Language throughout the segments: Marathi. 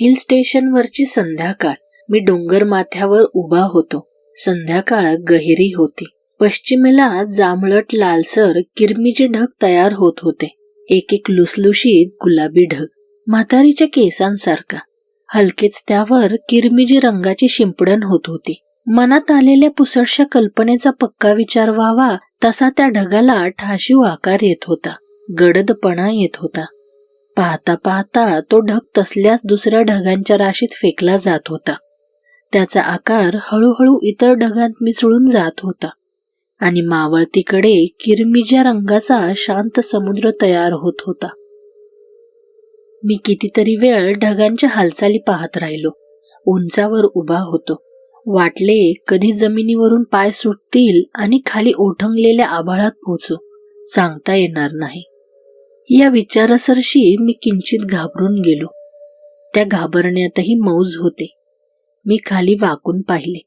हिल स्टेशनवरची संध्याकाळ. मी डोंगर माथ्यावर उभा होतो. संध्याकाळ गहिरी होती. पश्चिमेला जांभळट लालसर किरमीचे ढग तयार होत होते. एक एक लुसलुशीत गुलाबी ढग. म्हातारीच्या केसांसारखा. हलकेच त्यावर किरमिजी रंगाची शिंपडण होत होती. मनात आलेल्या पुसटशा कल्पनेचा पक्का विचार व्हावा तसा त्या ढगाला ठाशीव आकार येत होता. गडदपणा येत होता. पाहता पाहता तो ढग तसल्याच दुसऱ्या ढगांच्या राशीत फेकला जात होता. त्याचा आकार हळूहळू इतर ढगांत मिसळून जात होता. आणि मावळतीकडे किरमिज्या रंगाचा शांत समुद्र तयार होत होता. मी कितीतरी वेळ ढगांच्या हालचाली पाहत राहिलो. उंचावर उभा होतो. वाटले कधी जमिनीवरून पाय सुटतील आणि खाली ओठंगलेल्या आभाळात पोचू. सांगता येणार नाही. या विचारसरशी मी किंचित घाबरून गेलो. त्या घाबरण्यातही मौज होते. मी खाली वाकून पाहिले.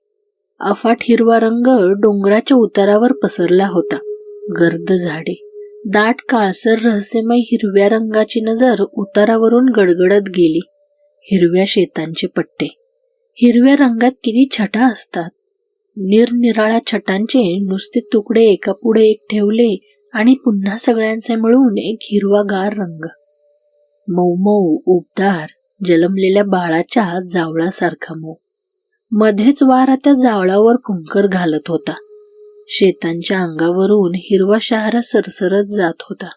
अफाट हिरवा रंग डोंगराच्या उतारावर पसरला होता. गर्द झाडे दाट काळसर रहस्यमय हिरव्या रंगाची नजर उतारावरून गडगडत गेली. हिरव्या शेतांचे पट्टे. हिरव्या रंगात किती छटा असतात. निरनिराळ्या छटांचे नुसते तुकडे एकापुढे एक ठेवले आणि पुन्हा सगळ्यांचे मिळून एक हिरवागार रंग. मऊ मऊ उबदार जलमलेल्या बाळाच्या जावळासारखा मऊ. मध्येच वारा त्या जावळावर फुंकर घालत होता. शेतांच्या अंगावरून हिरवा शहारा सरसरत जात होता.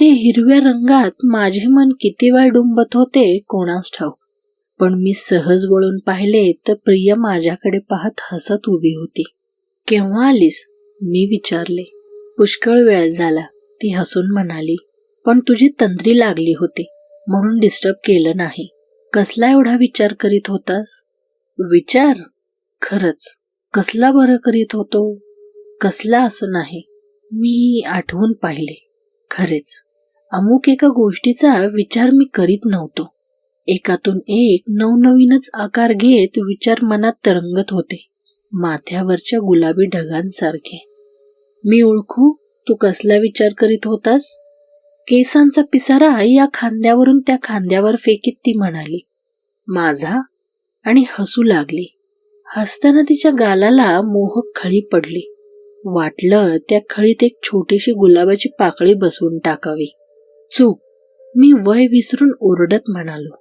ते हिरव्या रंगात माझे मन किती वेळ डुंबत होते कोणास ठाऊ पण मी सहज वळून पाहिले तर प्रिया माझ्याकडे पाहत हसत उभी होती. केव्हा आलीस? मी विचारले. पुष्कळ वेळ झाला. ती हसून म्हणाली पण तुझी तंद्री लागली होती म्हणून डिस्टर्ब केलं नाही. कसला एवढा विचार करीत होतास? विचार? खरच. कसला बरं करीत होतो? कसला असं नाही. मी आठवून पाहिले. खरेच. अमुक एका गोष्टीचा विचार मी करीत नव्हतो. एकातून एक नवनवीनच आकार घेत विचार मनात तरंगत होते. माथ्यावरच्या गुलाबी ढगांसारखे. मी ओळखू? तू कसला विचार करीत होतास? केसांचा पिसारा या खांद्यावरून त्या खांद्यावर फेकीत ती म्हणाली. माझा? आणि हसू लागली. हसताना तिच्या गालाला मोहक खळी पडली. वाटलं त्या खळीत एक छोटीशी गुलाबाची पाकळी बसवून टाकावी. चूक मी वय विसरून ओरडत म्हणालो.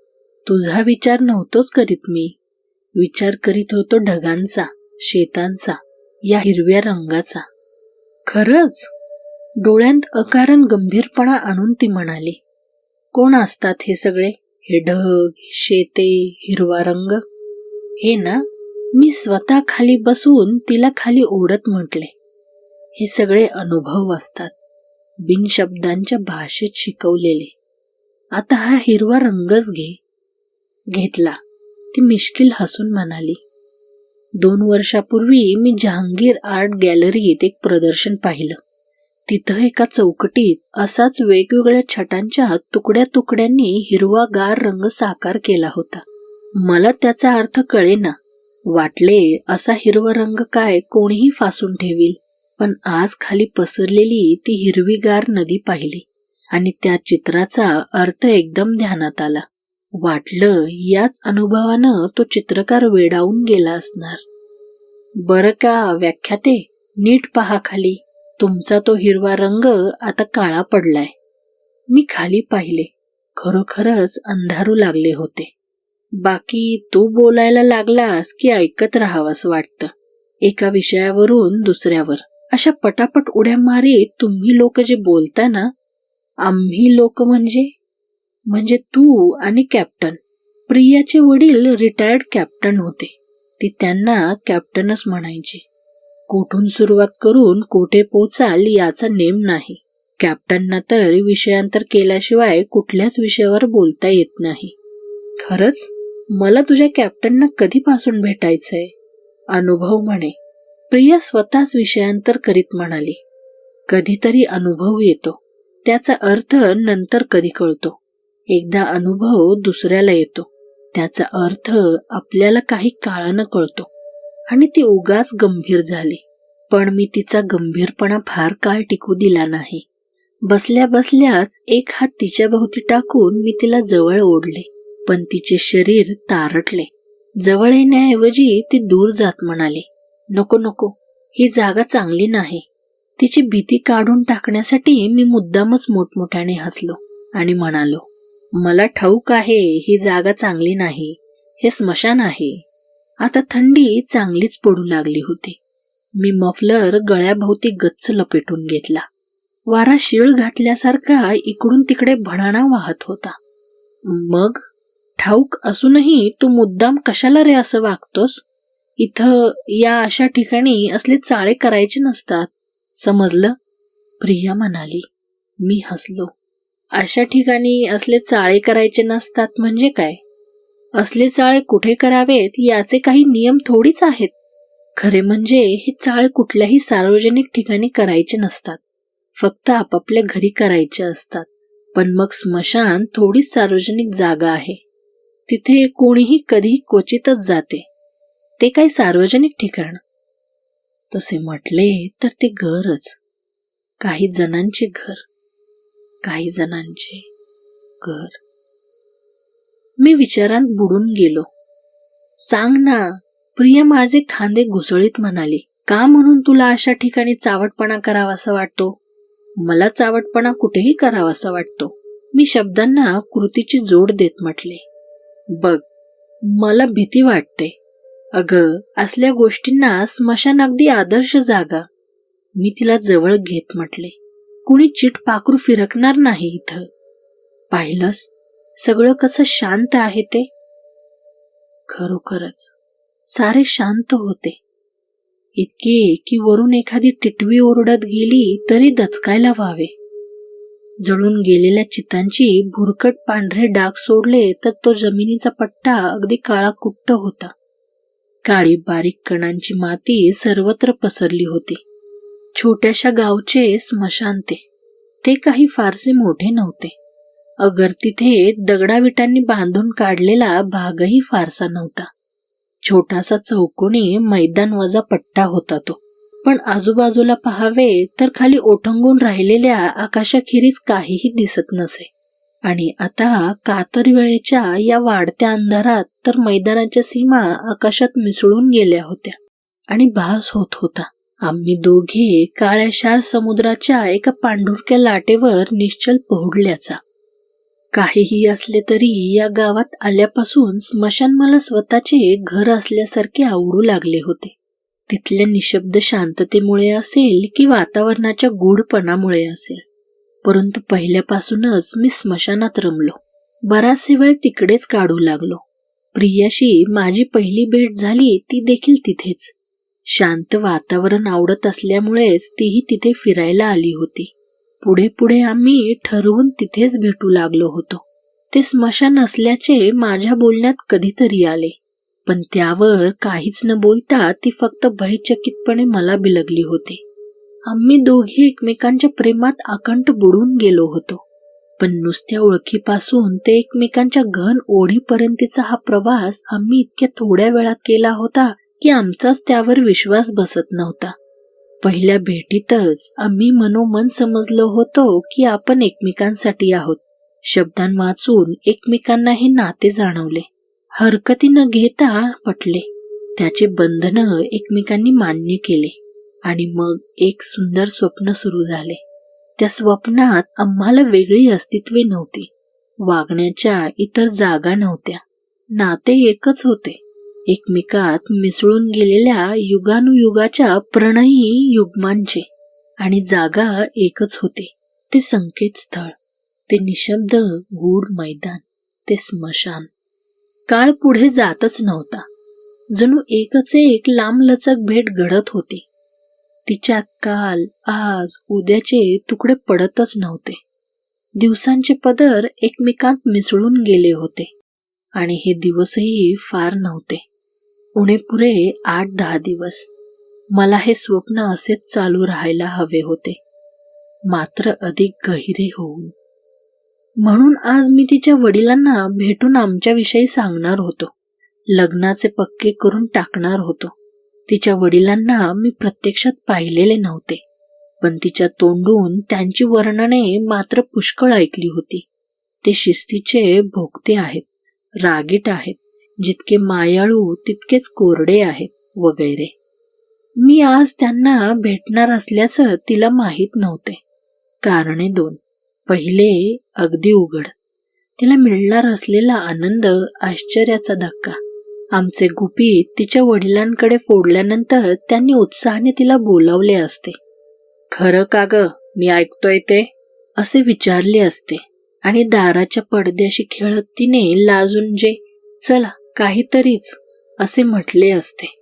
तुझा विचार नव्हतोच करीत मी. विचार करीत होतो ढगांचा शेतांचा या हिरव्या रंगाचा. खरंच? डोळ्यांत अकारण गंभीरपणा आणून ती म्हणाली कोण असतात हे सगळे? हे ढग शेते हिरवा रंग? हे ना मी स्वतः खाली बसून तिला खाली ओढत म्हटले. हे सगळे अनुभव असतात. बिनशब्दांच्या भाषेत शिकवलेले. आता हा हिरवा रंगच घे. घेतला. ती मिश्किल हसून म्हणाली दोन वर्षापूर्वी मी जहांगीर आर्ट गॅलरीत एक प्रदर्शन पाहिलं. तिथं एका चौकटीत असाच वेगवेगळ्या छटांच्या तुकड्या तुकड्यांनी हिरवागार रंग साकार केला होता. मला त्याचा अर्थ कळेना. वाटले असा हिरवा रंग काय कोणीही फासून ठेवील. पण आज खाली पसरलेली ती हिरवीगार नदी पाहिली. आणि त्या चित्राचा अर्थ एकदम ध्यानात आला. वाटलं याच अनुभवानं तो चित्रकार वेडावून गेला असणार. बरं का व्याख्याते नीट पहा खाली. तुमचा तो हिरवा रंग आता काळा पडलाय. मी खाली पाहिले. खरोखरच अंधारू लागले होते. बाकी तू बोलायला लागलास की ऐकत राहावंस वाटतं. एका विषयावरून दुसऱ्यावर. अशा पटापट उड्या मारीत तुम्ही लोक जे बोलता ना आम्ही लोक म्हणजे? म्हणजे तू आणि कॅप्टन. प्रियाचे वडील रिटायर्ड कॅप्टन होते. ती त्यांना कॅप्टनच म्हणायची. कुठून सुरुवात करून कोठे पोचाल याचा नेम नाही. कॅप्टनना तर विषयांतर केल्याशिवाय कुठल्याच विषयावर बोलता येत नाही. खरंच मला तुझ्या कॅप्टनना कधीपासून भेटायचंय? अनुभव म्हणे. प्रिया स्वतःच विषयांतर करीत म्हणाली. कधीतरी अनुभव येतो. त्याचा अर्थ नंतर कधी कळतो. एकदा अनुभव दुसऱ्याला येतो. त्याचा अर्थ आपल्याला काही काळानं कळतो. आणि ती उगाच गंभीर झाली. पण मी तिचा गंभीरपणा फार काळ टिकू दिला नाही. बसल्या बसल्याच एक हात तिच्या भोवती टाकून मी तिला जवळ ओढले. पण तिचे शरीर तारटले. जवळ येण्याऐवजी ती दूर जात म्हणाली नको नको ही जागा चांगली नाही. तिची भीती काढून टाकण्यासाठी मी मुद्दामच मोठमोठ्याने हसलो आणि म्हणालो मला ठाऊक आहे ही जागा चांगली नाही. हे स्मशान आहे. आता थंडी चांगलीच पडू लागली होती. मी मफलर गळ्याभोवती गच्च लपेटून घेतला. वारा शिळ घातल्यासारखा इकडून तिकडे भणाणा वाहत होता. मग? ठाऊक असूनही तू मुद्दाम कशाला रे असं वागतोस? इथं या अशा ठिकाणी असले चाळे करायचे नसतात. समजलं? प्रिया म्हणाली. मी हसलो. अशा ठिकाणी असले चाळे करायचे नसतात म्हणजे काय? असले चाळे कुठे करावेत याचे काही नियम थोडीच आहेत. खरे म्हणजे हे चाळ कुठल्याही सार्वजनिक ठिकाणी करायचे नसतात. फक्त आपापल्या घरी करायचे असतात. पण मग स्मशान थोडीच सार्वजनिक जागा आहे. तिथे कोणीही कधीही क्वचितच जाते. ते काही सार्वजनिक ठिकाण? तसे म्हटले तर ते घरच. काही जणांचे घर. काही जणांचे घर. मी विचारांत बुडून गेलो. सांग ना प्रिय माझे खांदे घुसळीत म्हणाली. का म्हणून तुला अशा ठिकाणी चावटपणा करावासा वाटतो? मला चावटपणा कुठेही करावासा वाटतो. मी शब्दांना कृतीची जोड देत म्हटले. बघ मला भीती वाटते. अग असल्या गोष्टींना स्मशान अगदी आदर्श जागा. मी तिला जवळ घेत म्हटले. कुणी चिटपाखरू फिरकणार नाही इथं. पाहिलंस? सगळं कसं शांत आहे ते? खरोखरच. सारे शांत होते. इतके की वरून एखादी टिटवी ओरडत गेली तरी दचकायला व्हावे. जळून गेलेल्या चितांची भुरकट पांढरे डाग सोडले तर तो जमिनीचा पट्टा अगदी काळा कुट्ट होता. काळी बारीक कणांची माती सर्वत्र पसरली होती. छोट्याशा गावचे स्मशान ते. ते काही फारसे मोठे नव्हते. अगर तिथे दगडाविटांनी बांधून काढलेला भागही फारसा नव्हता. छोटासा चौकोनी मैदान वजा पट्टा होता तो. पण आजूबाजूला पहावे तर खाली ओठंगून राहिलेल्या आकाशाखेरीज काहीही दिसत नसे. आणि आता कातर वेळेच्या या वाढत्या अंधारात तर मैदानाच्या सीमा आकाशात मिसळून गेल्या होत्या. आणि भास होत होता. आम्ही दोघे काळ्याशार समुद्राच्या एका पांढुरक्या लाटेवर निश्चल पोहडल्याचा. काहीही असले तरी या गावात आल्यापासून स्मशान मला स्वतःचे घर असल्यासारखे आवडू लागले होते. तिथल्या निशब्द शांततेमुळे असेल की वातावरणाच्या गूढपणामुळे असेल. परंतु पहिल्यापासूनच मी स्मशानात रमलो. बराचसे वेळ तिकडेच काढू लागलो. प्रियाशी माझी पहिली भेट झाली ती देखील तिथेच. शांत वातावरण आवडत असल्यामुळेच तीही तिथे फिरायला आली होती. पुढे पुढे आम्ही ठरवून तिथेच भेटू लागलो होतो. ते स्मशान असल्याचे माझ्या बोलण्यात कधीतरी आले. पण त्यावर काहीच न बोलता ती फक्त भयचकितपणे मला बिलगली होती. आम्ही दोघी एकमेकांच्या प्रेमात अकंठ बुडून गेलो होतो. पण नुसत्या ओळखीपासून ते एकमेकांच्या घन ओढीपर्यंतचा हा प्रवास आम्ही इतक्या थोड्या वेळात केला होता की आमचाच त्यावर विश्वास बसत नव्हता. पहिल्या भेटीतच आम्ही मनोमन समजलो होतो की आपण एकमेकांसाठी आहोत. शब्दां वाचून एकमेकांना हे नाते जाणवले. हरकती न घेता पटले. त्याचे बंधन एकमेकांनी मान्य केले. आणि मग एक सुंदर स्वप्न सुरू झाले. त्या स्वप्नात आम्हाला वेगळी अस्तित्वे नव्हती. वागण्याच्या इतर जागा नव्हत्या. नाते एकच होते. एकमेकात मिसळून गेलेल्या युगानुयुगाच्या प्रणयी युग्मांचे. आणि जागा एकच होती. ते संकेतस्थळ ते निशब्द गूढ मैदान. ते स्मशान. काळ पुढे जातच नव्हता. जणू एकच एक लांबलचक भेट घडत होती. तिच्यात काल आज उद्याचे तुकडे पडतच नव्हते. दिवसांचे पदर एकमेकांत मिसळून गेले होते. आणि हे दिवसही फार नव्हते. उणे पुरे आठ दहा दिवस. मला हे स्वप्न असेच चालू राहायला हवे होते. मात्र अधिक गहिरे होऊन. म्हणून आज मी तिच्या वडिलांना भेटून आमच्याविषयी सांगणार होतो. लग्नाचे पक्के करून टाकणार होतो. तिच्या वडिलांना मी प्रत्यक्षात पाहिलेले नव्हते. पण तिच्या तोंडून त्यांची वर्णने मात्र पुष्कळ ऐकली होती. ते शिस्तीचे भोगते आहेत रागीट आहेत. जितके मायाळू तितकेच कोरडे आहेत वगैरे. मी आज त्यांना भेटणार असल्याचं तिला माहीत नव्हते. कारणे दोन. पहिले अगदी उघड. तिला मिळणार असलेला आनंद आश्चर्याचा धक्का. आमचे गुपित तिच्या वडिलांकडे फोडल्यानंतर त्यांनी उत्साहाने तिला बोलावले असते. खरं का ग? मी ऐकतोय ते असे विचारले असते. आणि दाराच्या पडद्याशी खेळत तिने लाजून जे चला काहीतरीच असे म्हटले असते.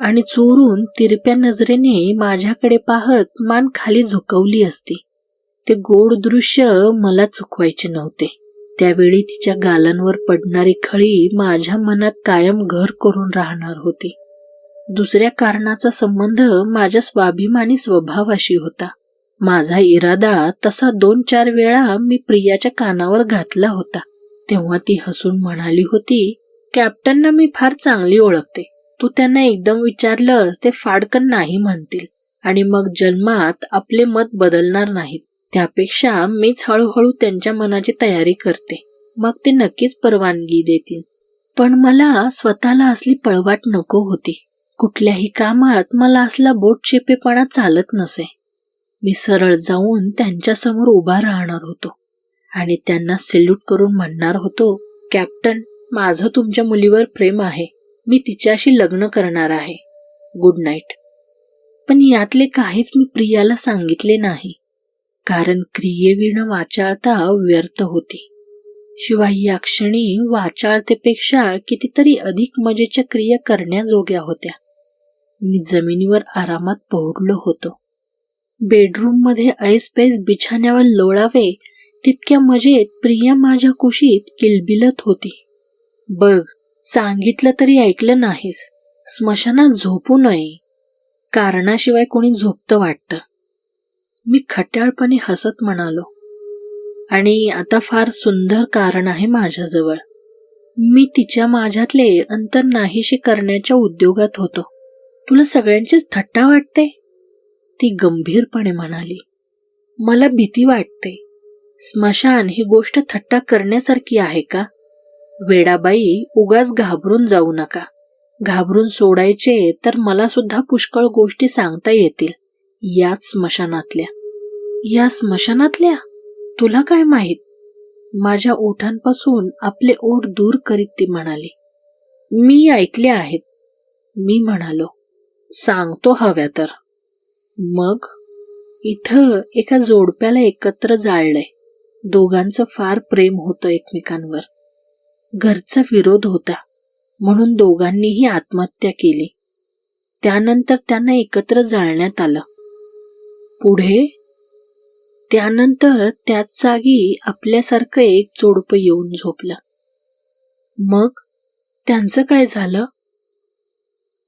आणि चोरून तिरप्या नजरेने माझ्याकडे पाहत मान खाली झुकवली असती. ते गोड दृश्य मला चुकवायचे नव्हते. त्यावेळी तिच्या गालांवर पडणारी खळी माझ्या मनात कायम घर करून राहणार होती. दुसऱ्या कारणाचा संबंध माझ्या स्वाभिमानी स्वभावाशी होता. माझा इरादा तसा दोन चार वेळा मी प्रियाच्या कानावर घातला होता. तेव्हा ती हसून म्हणाली होती कॅप्टनना मी फार चांगली ओळखते. तू त्यांना एकदम विचारलंस ते फाडकन नाही म्हणतील. आणि मग जन्मात आपले मत बदलणार नाहीत. त्यापेक्षा मीच हळूहळू त्यांच्या मनाची तयारी करते. मग ते नक्कीच परवानगी देतील. पण मला स्वतःला असली पळवाट नको होती. कुठल्याही कामात मला असला बोट चेपेपणा चालत नसे. मी सरळ जाऊन त्यांच्यासमोर उभा राहणार होतो. आणि त्यांना सेल्यूट करून म्हणणार होतो कॅप्टन माझं तुमच्या मुलीवर प्रेम आहे. मी तिच्याशी लग्न करणार आहे. गुड नाईट पण यातले काहीच मी प्रियाला सांगितले नाही. कारण क्रियेविणं वाचाळता व्यर्थ होती. शिवाय या क्षणी वाचाळतेपेक्षा कितीतरी अधिक मजेच्या क्रिया करण्याजोग्या होत्या. मी जमिनीवर आरामात पोहडलो होतो. बेडरूममध्ये ऐसपैस बिछाण्यावर लोळावे तितक्या मजेत प्रिया माझ्या कुशीत किलबिलत होती. बघ सांगितलं तरी ऐकलं नाहीस. स्मशानात झोपू नये. कारणाशिवाय कोणी झोपतं वाटतं. मी खट्याळपणे हसत म्हणालो. आणि आता फार सुंदर कारण आहे माझ्याजवळ. मी तिच्या माझ्यातले अंतर नाहीशी करण्याच्या उद्योगात होतो. तुला सगळ्यांचीच थट्टा वाटते? ती गंभीरपणे म्हणाली. मला भीती वाटते. स्मशान ही गोष्ट थट्टा करण्यासारखी आहे का? वेडाबाई उगाच घाबरून जाऊ नका. घाबरून सोडायचे तर मला सुद्धा पुष्कळ गोष्टी सांगता येतील याच स्मशानातल्या. या स्मशानातल्या? तुला काय माहीत? माझ्या ओठांपासून आपले ओठ दूर करीत ती म्हणाली. मी ऐकले आहेत. मी म्हणालो सांगतो हव्या तर. मग इथं एका जोडप्याला एकत्र जाळलंय. दोघांचं फार प्रेम होतं एकमेकांवर. घरचा विरोध होता. म्हणून दोघांनीही आत्महत्या केली. त्यानंतर त्यांना एकत्र जाळण्यात आलं. पुढे? त्यानंतर त्याच जागी आपल्यासारखं एक जोडपं येऊन झोपलं. मग त्यांचं काय झालं?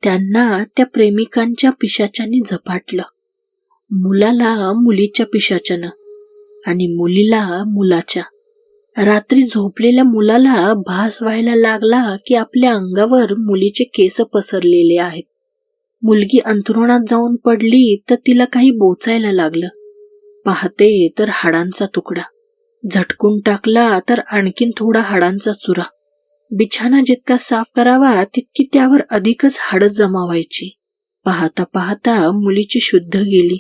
त्यांना त्या प्रेमिकांच्या पिशाच्याने झपाटलं. मुलाला मुलीच्या पिशाच्यानं आणि मुलीला मुलाच्या. रात्री झोपलेल्या मुलाला भास व्हायला लागला की आपल्या अंगावर मुलीचे केस पसरलेले आहेत. मुलगी अंथरुणात जाऊन पडली तर तिला काही बोचायला लागलं. पाहते तर हाडांचा तुकडा. झटकून टाकला तर आणखीन थोडा हाडांचा चुरा. बिछाना जितका साफ करावा तितकी त्यावर अधिकच हाडं जमा व्हायची पाहता पाहता मुलीची शुद्ध गेली.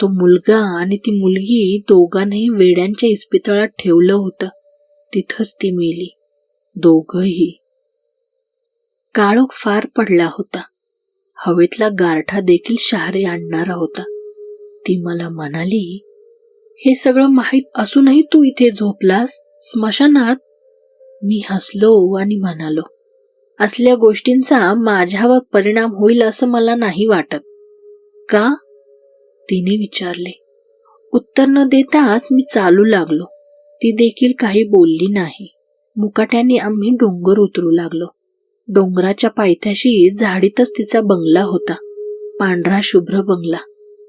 तो मुलगा आणि ती मुलगी दोघांनाही वेड्यांच्या इस्पितळात ठेवलं होतं. तिथंच ती मेली. दोघही. काळोख फार पडला होता. हवेतला गारठा देखील शहारे आणणारा होता. ती मला म्हणाली हे सगळं माहीत असूनही तू इथे झोपलास? स्मशानात? मी हसलो आणि म्हणालो असल्या गोष्टींचा माझ्यावर परिणाम होईल असं मला नाही वाटत. का? तिने विचारले. उत्तर न देताच मी चालू लागलो. ती देखील काही बोलली नाही. मुकाट्याने आम्ही डोंगर उतरू लागलो. डोंगराच्या पायथ्याशी झाडीतच तिचा बंगला होता. पांढरा शुभ्र बंगला.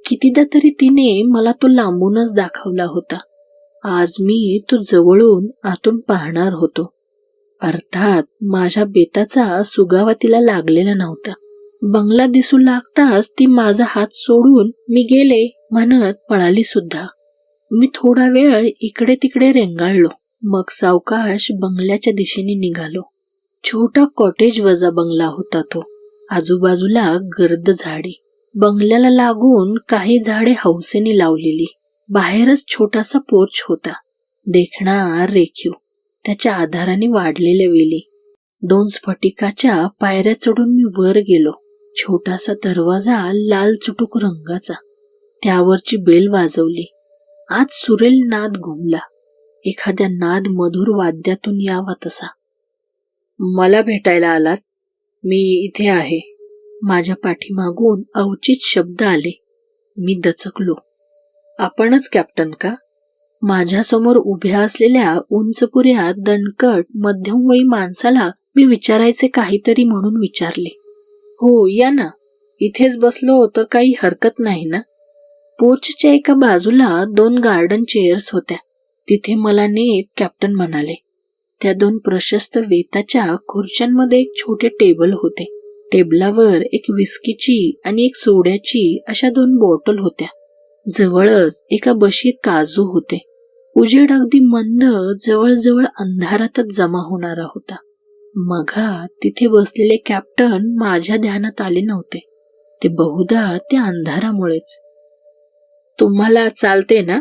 कितीदा तरी तिने मला तो लांबूनच दाखवला होता. आज मी तो जवळून आतून पाहणार होतो. अर्थात माझ्या बेताचा सुगावा तिला लागलेला नव्हता. बंगला दिसू लागताच ती माझा हात सोडून मी गेले म्हणत पळाली सुद्धा. मी थोडा वेळ इकडे तिकडे रेंगाळलो. मग सावकाश बंगल्याच्या दिशेने निघालो. छोटा कॉटेज वजा बंगला होता तो. आजूबाजूला गर्द झाडे. बंगल्याला लागून काही झाडे हौसेने लावलेली. बाहेरच छोटासा पोर्च होता. देखणार रेखीव. त्याच्या आधाराने वाढलेल्या वेली. दोन स्फटिकाच्या पायऱ्या चढून मी वर गेलो. छोटासा दरवाजा लाल चुटूक रंगाचा. त्यावरची बेल वाजवली. आज सुरेल नाद घुमला एखाद्या नाद मधुर वाद्यातून यावा तसा. मला भेटायला आलात? मी इथे आहे. माझ्या पाठीमागून अवचित शब्द आले. मी दचकलो. आपणच कॅप्टन का? माझ्यासमोर उभ्या असलेल्या उंचपुऱ्या दणकट मध्यमवयी माणसाला मी विचारायचे काहीतरी म्हणून विचारले. हो या ना. इथेच बसलो तर काही हरकत नाही ना? पोर्चच्या एका बाजूला दोन गार्डन चेअर्स होत्या. तिथे मला नेत कॅप्टन म्हणाले. त्या दोन प्रशस्त वेताच्या खुर्च्यांमध्ये एक छोटे टेबल होते. टेबलावर एक विस्कीची आणि एक सोड्याची अशा दोन बॉटल होत्या. जवळच एका बशीत काजू होते. उजेड अगदी मंद जवळजवळ अंधारातच जमा होणारा होता. मघा तिथे बसलेले कॅप्टन माझ्या ध्यानात आले नव्हते. ते बहुधा त्या अंधारामुळेच. तुम्हाला चालते ना?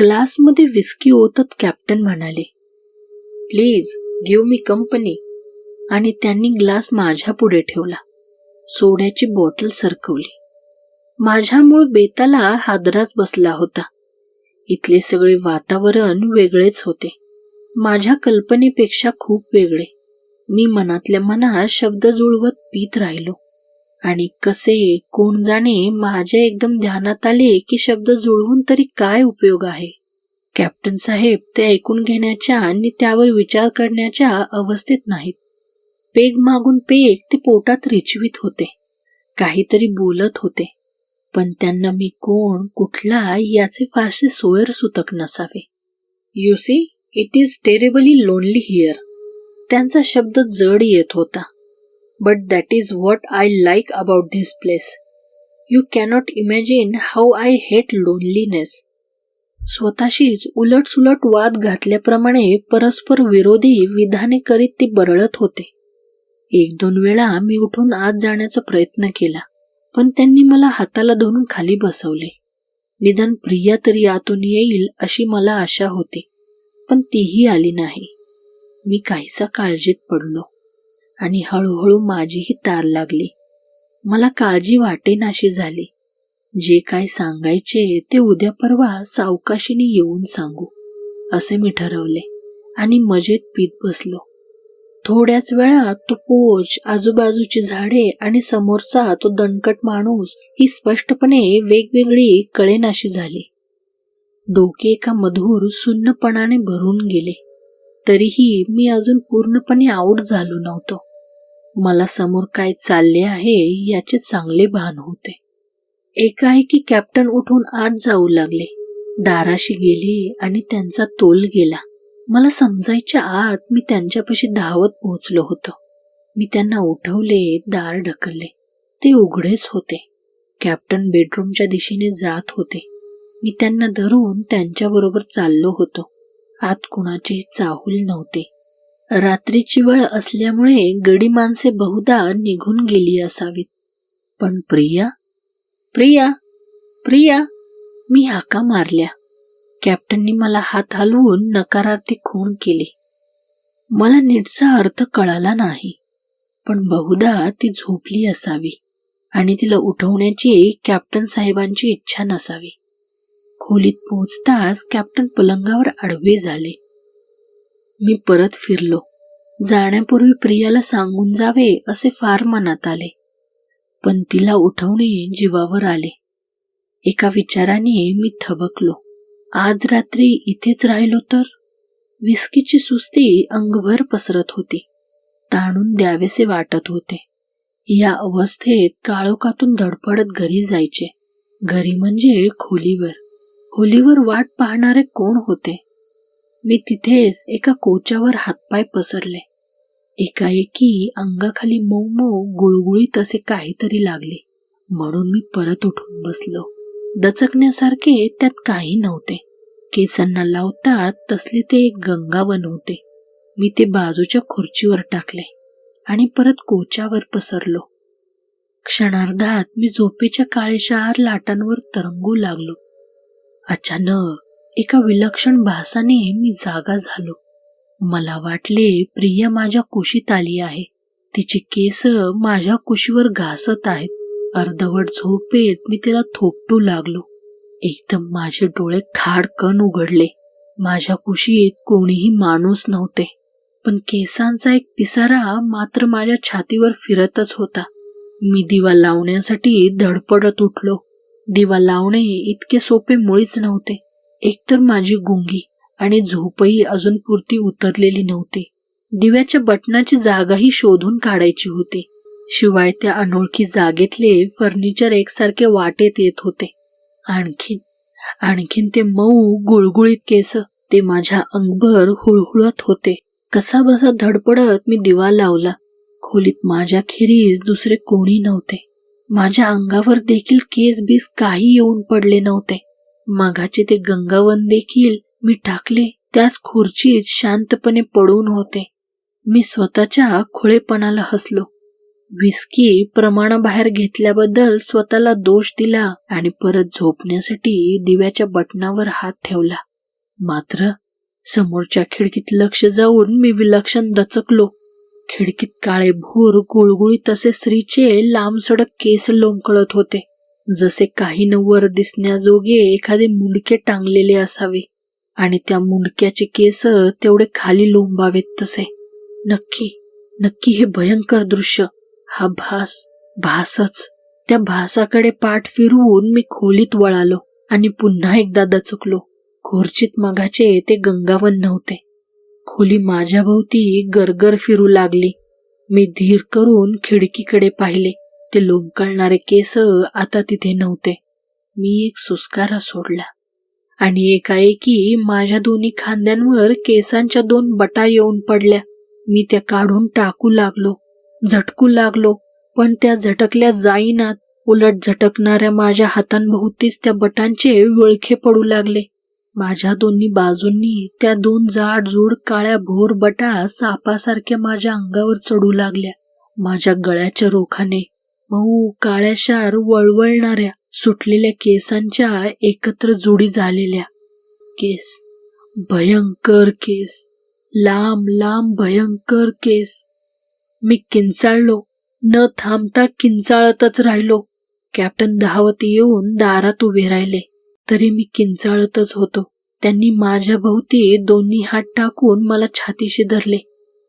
ग्लासमध्ये विस्की ओतत कॅप्टन म्हणाले प्लीज गिव्ह मी कंपनी आणि त्यांनी ग्लास माझ्या पुढे ठेवला. सोड्याची बॉटल सरकवली. माझ्या मूळ बेताला हादराच बसला होता. इथले सगळे वातावरण वेगळेच होते. माझ्या कल्पनेपेक्षा खूप वेगळे. मी मनातल्या मनात शब्द जुळवत पीत राहिलो. आणि कसे कोण जाणे माझ्या एकदम ध्यानात आले की शब्द जुळवून तरी काय उपयोग आहे? कॅप्टन साहेब ते ऐकून घेण्याच्या आणि त्यावर विचार करण्याच्या अवस्थेत नाहीत. पेग मागून पेग ते पोटात रिचवीत होते. काहीतरी बोलत होते. पण त्यांना मी कोण कुठला याचे फारसे सोयर सुतक नसावे. You see it is terribly lonely here. त्यांचा शब्द जड येत होता. But that is what I like about this place you cannot imagine how I hate loneliness. स्वतःशीच उलटसुलट वाद घातल्याप्रमाणे परस्पर विरोधी विधाने करीत ते बरळत होते. एक दोन वेळा मी उठून आत जाण्याचा प्रयत्न केला पण त्यांनी मला हाताला धरून खाली बसवले. निदान प्रिया तरी आतून येईल अशी मला आशा होती पण तीही आली नाही. मी काहीसा काळजीत पडलो. आणि हळूहळू माझीही तार लागली. मला काळजी वाटेनाशी झाली. जे काय सांगायचे ते उद्या परवा सावकाशीने येऊन सांगू असे मी ठरवले आणि मजेत पीत बसलो. थोड्याच वेळात तो पोच आजूबाजूची झाडे आणि समोरचा तो दणकट माणूस ही स्पष्टपणे वेगवेगळी कळेनाशी झाली. डोके एका मधुर सुन्नपणाने भरून गेले. तरीही मी अजून पूर्णपणे आऊट झालो नव्हतो. मला समोर काय चालले आहे याचे चांगले भान होते. एकाएकी कॅप्टन उठून आत जाऊ लागले. दाराशी गेले आणि त्यांचा तोल गेला. मला समजायच्या आत मी त्यांच्यापाशी धावत पोहोचलो होतो. मी त्यांना उठवले दार ढकलले. ते उघडेच होते. कॅप्टन बेडरूमच्या दिशेने जात होते. मी त्यांना धरून त्यांच्याबरोबर चाललो होतो. आत कुणाची चाहूल नव्हते. रात्रीची वेळ असल्यामुळे गडी माणसे बहुधा निघून गेली असावीत. पण प्रिया? प्रिया? प्रिया? मी हाका मारल्या. कॅप्टननी मला हात हलवून नकारार्थी खूण केली. मला नीटचा अर्थ कळाला नाही पण बहुधा ती झोपली असावी आणि तिला उठवण्याची कॅप्टन साहेबांची इच्छा नसावी. खोलीत पोहोचताच कॅप्टन पलंगावर आडवे झाले. मी परत फिरलो. जाण्यापूर्वी प्रियाला सांगून जावे असे फार मनात आले. पण तिला उठवणे जीवावर आले. एका विचाराने मी थबकलो. आज रात्री इथेच राहिलो तर? विस्कीची सुस्ती अंगभर पसरत होती. ताणून द्यावेसे वाटत होते. या अवस्थेत काळोखातून धडपडत घरी जायचे. घरी म्हणजे खोलीवर. खोलीवर वाट पाहणारे कोण होते? मी तिथेच एका कोचावर हातपाय पसरले. एकाएकी अंगाखाली मऊ मऊ गुळगुळीत असे काहीतरी लागले. म्हणून मी परत उठून बसलो. दचकण्यासारखे त्यात काही नव्हते. केसांना लावतात तसले ते एक गंगा बनवते. मी ते बाजूच्या खुर्चीवर टाकले आणि परत कोच्यावर पसरलो. क्षणार्धात मी झोपेच्या काळेशार लाटांवर तरंगू लागलो. अचानक एका विलक्षण भासाने मी जागा झालो. मला वाटले प्रिया माझ्या कुशीत आली आहे. तिचे केस माझ्या कुशीवर घासत आहेत. अर्धवट झोपेत मी तिला थोपटू लागलो. एकदम माझे डोळे खाडकन उघडले. माझ्या कुशीत कोणीही माणूस नव्हते. पण केसांचा एक पिसारा मात्र माझ्या छातीवर फिरतच होता. मी दिवा लावण्यासाठी धडपडत उठलो. दिवा लावणे इतके सोपे मुळीच नव्हते. एकतर माझी गुंगी आणि झोपही अजून पुरती उतरलेली नव्हती. दिव्याच्या बटनाची जागाही शोधून काढायची होती. शिवाय त्या अनोळखी जागेतले फर्निचर एकसारखे वाटेत येत होते. आणखीन आणखीन ते मऊ गुळगुळीत केस ते माझ्या अंगभर हुळहुळत होते. कसा बसा धडपडत मी दिवा लावला. खोलीत माझ्या खेरीज दुसरे कोणी नव्हते. माझ्या अंगावर देखील केस बीस काही येऊन पडले नव्हते. माघाचे ते गंगावन देखील मी टाकले त्याच खुर्चीत शांतपणे पडून होते. मी स्वतःच्या खुळेपणाला हसलो. विस्की प्रमाणाबाहेर घेतल्याबद्दल स्वतःला दोष दिला आणि परत झोपण्यासाठी दिव्याच्या बटनावर हात ठेवला. मात्र समोरच्या खिडकीत लक्ष जाऊन मी विलक्षण दचकलो. खिडकीत काळे भोर गुळगुळी तसे स्त्रीचे लांब सडक केस लोंबकळत होते. जसे काही नवर दिसण्याजोगे एखादे मुंडके टांगलेले असावे आणि त्या मुंडक्याचे केस तेवढे खाली लोंबावेत तसे. नक्की नक्की हे भयंकर दृश्य. हा भास भासच. त्या भासाकडे पाठ फिरवून मी खोलीत वळालो आणि पुन्हा एकदा दचकलो. खुर्चीत मगाचे ते गंगावन नव्हते. खोली माझ्याभोवती गरगर फिरू लागली. मी धीर करून खिडकीकडे पाहिले. ते लोंबकळणारे केस आता तिथे नव्हते. मी एक सुस्कारा सोडला. आणि एकाएकी माझ्या दोन्ही खांद्यांवर केसांच्या दोन बटा येऊन पडल्या. मी त्या काढून टाकू लागलो. झटकू लागलो. पण त्या झटकल्या जाईनात. उलट झटकणाऱ्या माझ्या हातांभोवतीच त्या बटांचे विळखे पडू लागले. माझ्या दोन्ही बाजूंनी त्या दोन जाड जोड काळ्या भोर बटा सापासारख्या माझ्या अंगावर चढू लागल्या. माझ्या गळ्याच्या रोखाने मऊ काळ्याशार वळवळणाऱ्या सुटलेल्या केसांच्या एकत्र जोडी झालेल्या. केस. भयंकर केस. लांब लांब भयंकर केस. मी किंचाळलो. न थांबता किंचाळतच राहिलो. कॅप्टन धावत येऊन दारात उभे राहिले. तरी मी किंचाळतच होतो. त्यांनी माझ्या भोवती दोन्ही हात टाकून मला छातीशी धरले.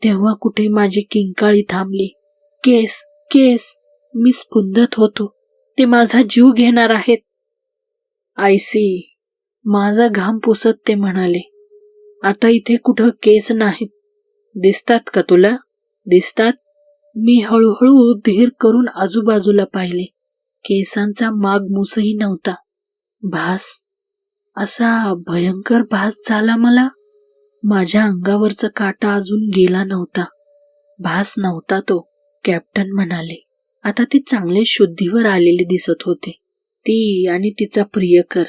तेव्हा कुठे माझी किंकाळी थांबली. केस केस मी स्पुंदत होतो. ते माझा जीव घेणार आहेत. I see. माझा घाम पुसत ते म्हणाले. आता इथे कुठं केस नाहीत. दिसतात का तुला? दिसतात. मी हळूहळू धीर करून आजूबाजूला पाहिले. केसांचा माग मुसही नव्हता. भास असा भयंकर भास झाला मला. माझ्या अंगावरचा काटा अजून गेला नव्हता. भास नव्हता तो कॅप्टन म्हणाले. आता ती चांगले शुद्धीवर आलेली दिसत होते. ती आणि तिचा प्रियकर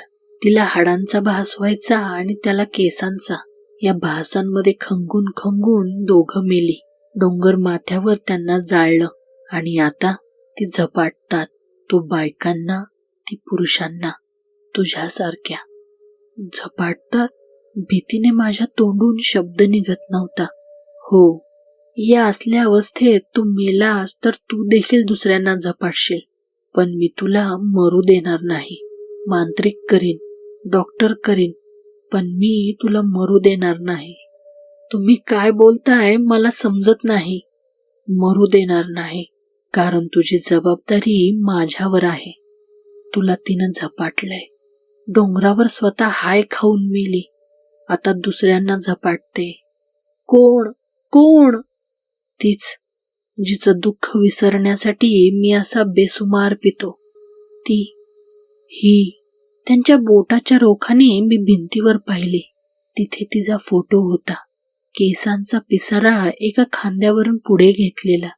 तिला हाडांचा भास व्हायचा आणि त्याला केसांचा या भासांमध्ये खंगून खंगून दोघं मेली. डोंगर माथ्यावर त्यांना जाळलं आणि आता ती झपाटतात तो बायकांना ती पुरुषांना. तुझ्यासारख्या. झपाटतात भीतीने माझ्या तोंडून शब्द निघत नव्हता. हो या असल्या अवस्थेत तू मेलास तर तू देखील दुसऱ्यांना झपाटशील पण मी तुला मरू देणार नाही. मांत्रिक करीन डॉक्टर करीन पण मी तुला मरू देणार नाही. तुम्ही काय बोलताय मला समजत नाही. मरू देणार नाही कारण तुझी जबाबदारी माझ्यावर आहे. तुला तिनं झपाटलंय. डोंगरावर स्वतः हाय खाऊन मेली. आता दुसऱ्यांना झपाटते. कोण? कोण? तीच जिचं दुःख विसरण्यासाठी मी असा बेसुमार पितो. ती ही. त्यांच्या बोटाच्या रोखाने मी भिंतीवर पाहिले. तिथे तिचा फोटो होता. केसांचा पिसारा एका खांद्यावरून पुढे घेतलेला.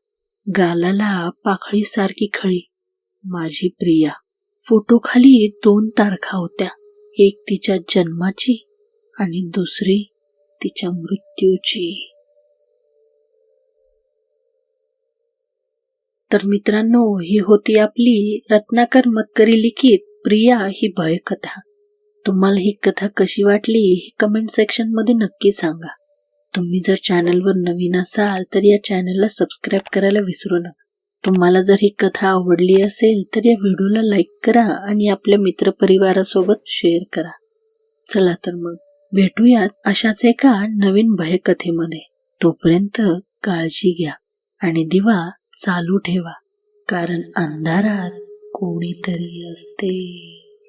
गालाला पाखळीसारखी खळी. माझी प्रिया. फोटोखाली दोन तारखा होत्या. एक तिच्या जन्माची आणि दुसरी तिच्या मृत्यूची. तर मित्रांनो ही होती आपली रत्नाकर मतकरी लिखित प्रिया ही भयकथा. तुम्हाला ही कथा कशी वाटली हे कमेंट सेक्शनमध्ये नक्की सांगा. तुम्ही जर चॅनलवर नवीन असाल तर या चॅनलला सबस्क्राईब करायला विसरू नका. तुम्हाला जर ही कथा आवडली असेल तर या व्हिडिओला लाईक करा आणि आपल्या मित्रपरिवारासोबत शेअर करा. चला तर मग भेटूयात अशाच एका नवीन भयकथेमध्ये. तोपर्यंत काळजी घ्या आणि दिवा चालू ठेवा कारण अंधारात कोणीतरी असतेच